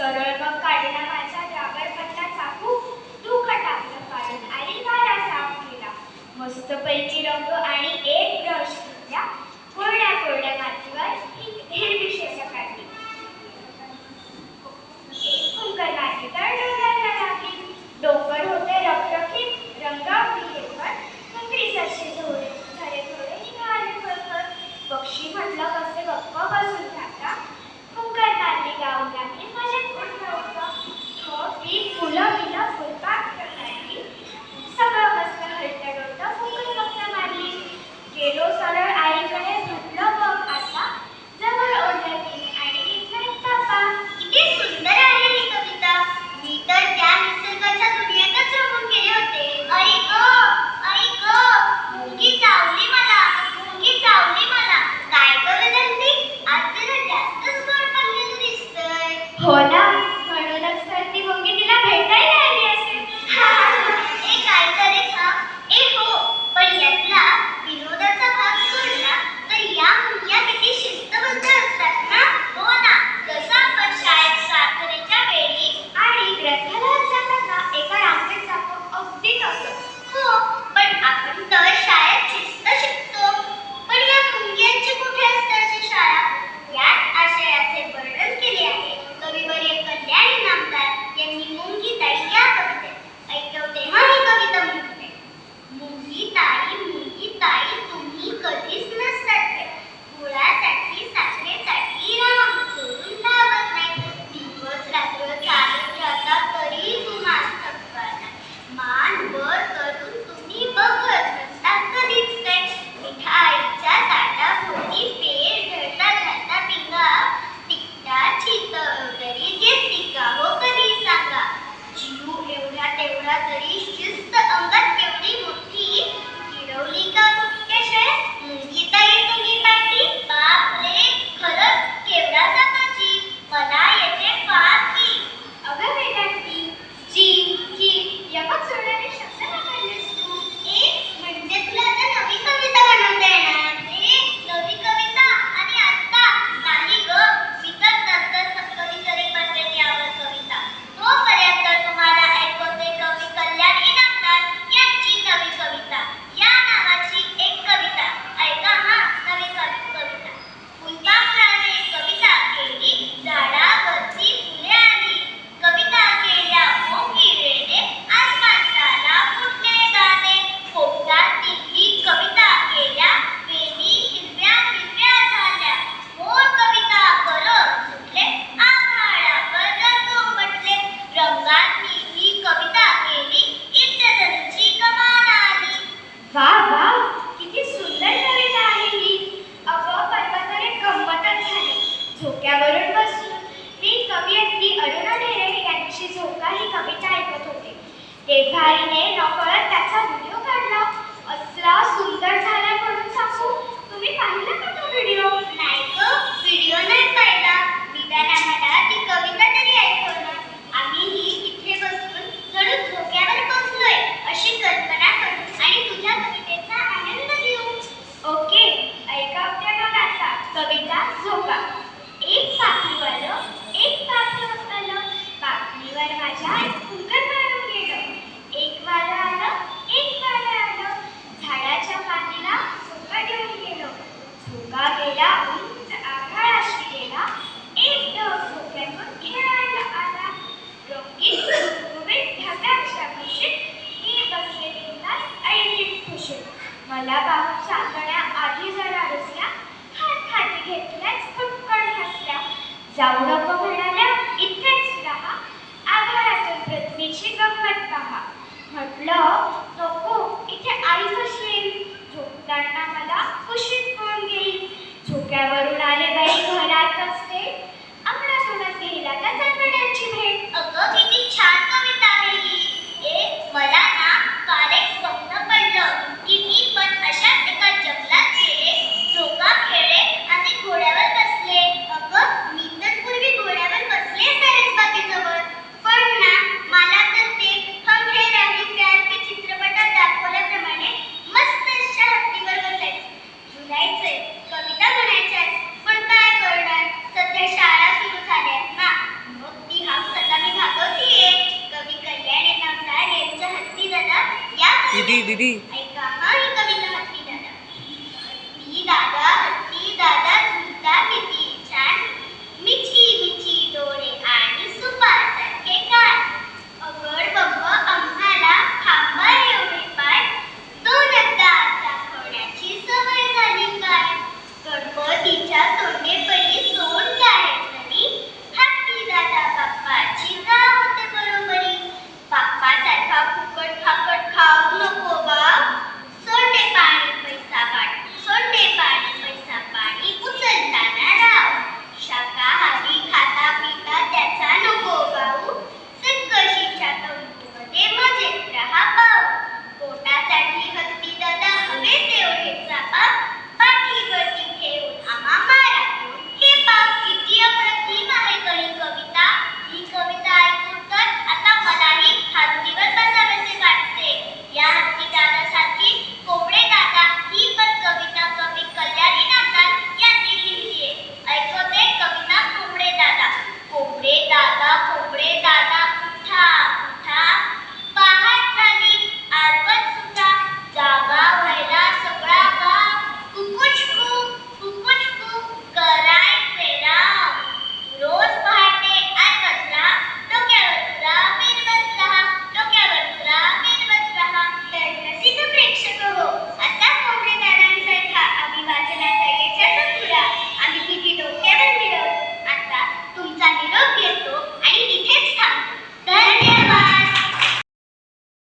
सरळ मग काढला माझा राबर पत्ता चाकू. तू दुःख टाकलं कारण आली वारा सापडीला मस्तपैकी रंग विभागेला उंच आभाळाशी गेला एक डोक डोक्यातून खेळायला आला. रंगीत गुबगुबीत ढगांच्या कुशीत मी बसले बिंदास मला पाहून आधी जरा रुसल्या हात हाती घेतल्याच फुटकण हसल्या. जाऊन दिदी.